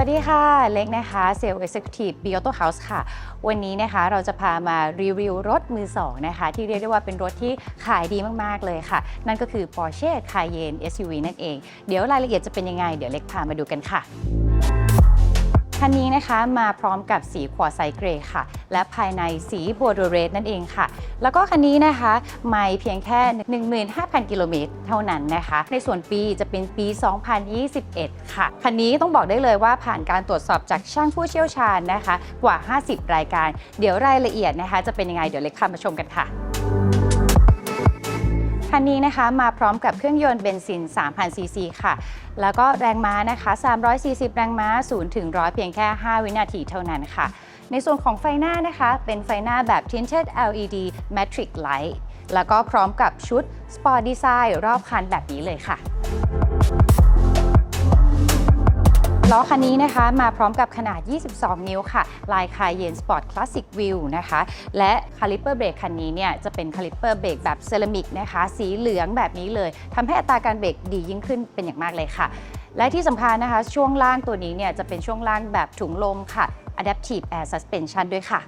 วัสดีค่ะ เล็กนะคะเซลล์ Executive b i o t o House ค่ะ วันนี้นะคะเราจะพามารีวิวรถมือสองนะคะ ที่เรียกได้ว่าเป็นรถที่ขายดีมาก ๆ เลยค่ะ นั่นก็คือ Porsche Cayenne SUV นั่นเอง เดี๋ยวรายละเอียดจะเป็นยังไง เดี๋ยวเล็กพามาดูกันค่ะ คันนี้นะคะมาพร้อมกับสีควอไซเกรย์ค่ะ และภายในสีโบโดเรสนั่นเองค่ะ แล้วก็คันนี้นะคะไม่เพียงแค่ 15,000 กิโลเมตรเท่านั้นนะคะ ในส่วนปีจะเป็นปี 2021 ค่ะ คันนี้ต้องบอกได้เลยว่าผ่านการตรวจสอบจากช่างผู้เชี่ยวชาญนะคะ กว่า 50 รายการ เดี๋ยวรายละเอียดนะคะ จะเป็นยังไงเดี๋ยวเล็กพามาชมกันค่ะ คันนี้นะคะมาพร้อมกับเครื่องยนต์เบนซิน 3,000 ซีซีค่ะ แล้วก็แรงม้านะคะ 340 แรงม้า 0 ถึง 100 เพียงแค่ 5 วินาทีเท่านั้นค่ะ ในส่วนของไฟหน้านะคะ เป็นไฟหน้าแบบ Tinted LED Matrix Light แล้วก็พร้อมกับชุด Sport Design รอบคันแบบนี้เลยค่ะ ล้อคันนี้นะคะมาพร้อมกับขนาด 22 นิ้วค่ะ ลายคายเยนสปอร์ตคลาสสิกวิวนะคะ และคาลิปเปอร์เบรกคันนี้เนี่ยจะเป็นคาลิปเปอร์เบรกแบบเซรามิกนะคะ สีเหลืองแบบนี้เลยทำให้อัตราการเบรกดียิ่งขึ้นเป็นอย่างมากเลยค่ะ และที่สำคัญนะคะ ช่วงล่างตัวนี้เนี่ยจะเป็นช่วงล่างแบบถุงลมค่ะ Adaptive Air Suspension ด้วยค่ะ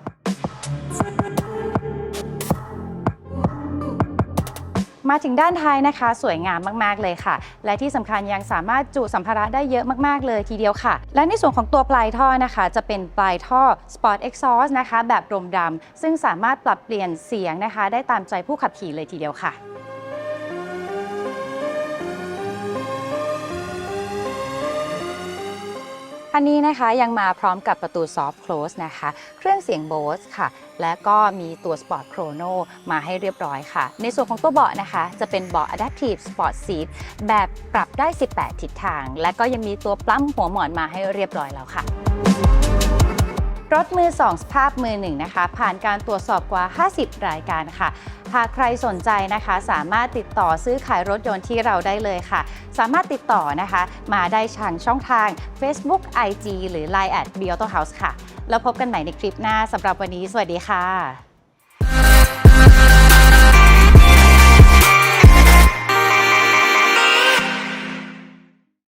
มาถึงด้านท้ายนะคะ สวยงามมากๆเลยค่ะ และที่สำคัญยังสามารถจุสัมภาระได้เยอะมากๆเลยทีเดียวค่ะ และในส่วนของตัวปลายท่อนะคะ จะเป็นปลายท่อ Sport Exhaust นะคะ แบบรมดำซึ่งสามารถปรับเปลี่ยนเสียงนะคะ ได้ตามใจผู้ขับขี่เลยทีเดียวค่ะ คันนี้นะคะยังมาพร้อมกับประตู Soft Close นะคะ เครื่องเสียง Bose ค่ะ และก็มีตัว Sport Chrono มาให้เรียบร้อยค่ะ ในส่วนของตัวเบาะนะคะ จะเป็นเบาะ Adaptive Sport Seat แบบปรับได้ 18 ทิศทาง และก็ยังมีตัวปลั๊มหัวหมอนมาให้เรียบร้อยแล้วค่ะ รถมือ 2 สภาพมือหนึ่งนะคะ ผ่านการตรวจสอบกว่า 50 รายการค่ะ หากใครสนใจนะคะ สามารถติดต่อซื้อขายรถยนต์ที่เราได้เลยค่ะ สามารถติดต่อนะคะ มาได้ทางช่องทาง Facebook IG หรือ Line at b e a u t o House ค่ะ แล้วพบกันใหม่ในคลิปหน้าสำหรับวันนี้ สวัสดีค่ะ